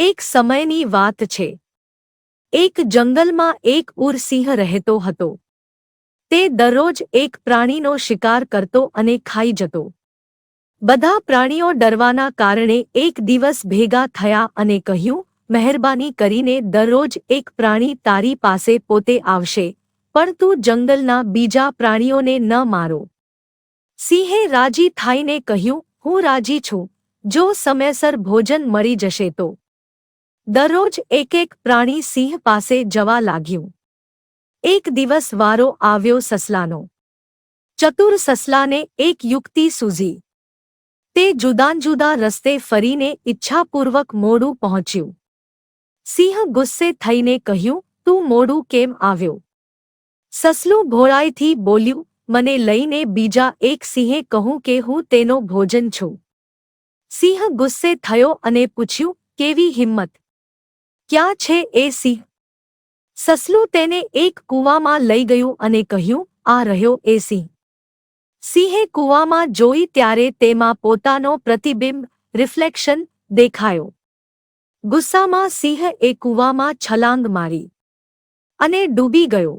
એક સમયની વાત છે. એક જંગલમાં એક ઉરસિંહ રહેતો હતો. તે દરરોજ એક પ્રાણીનો શિકાર કરતો અને ખાઈ જતો. બધા પ્રાણીઓ ડરવાના કારણે એક દિવસ ભેગા થયા અને કહ્યું, મહેરબાની કરીને દરરોજ એક પ્રાણી તારી પાસે પોતે આવશે, પણ તું જંગલના બીજા પ્રાણીઓને ન મારો. સિંહે રાજી થાઈને કહ્યું, હું રાજી છું. જો સમયસર ભોજન મળી જશે તો. દરરોજ એક એક પ્રાણી સિંહ પાસે જવા લાગ્યું. એક દિવસ વારો આવ્યો સસલાનો. ચતુર સસલાને એક યુક્તિ સૂઝી. તે જુદાં જુદા રસ્તે ફરીને ઈચ્છાપૂર્વક મોડું પહોંચ્યું. સિંહ ગુસ્સે થઈને કહ્યું, તું મોડું કેમ આવ્યો સસલું ભોળાઈથી બોલ્યું, મને લઈને બીજા એક સિંહે કહું કે હું તેનો ભોજન છું સિંહ ગુસ્સે થયો અને પૂછ્યું, કેવી હિંમત? ક્યાં છે એ સિંહ સસલું તેને એક કૂવામાં લઈ ગયું અને કહ્યું, આ રહ્યો એ સિંહ સિંહે કૂવામાં જોઈ ત્યારે તેમાં પોતાનો પ્રતિબિંબ, રિફ્લેક્શન દેખાયો. ગુસ્સામાં સિંહ એ કૂવામાં છલાંગ મારી અને ડૂબી ગયો.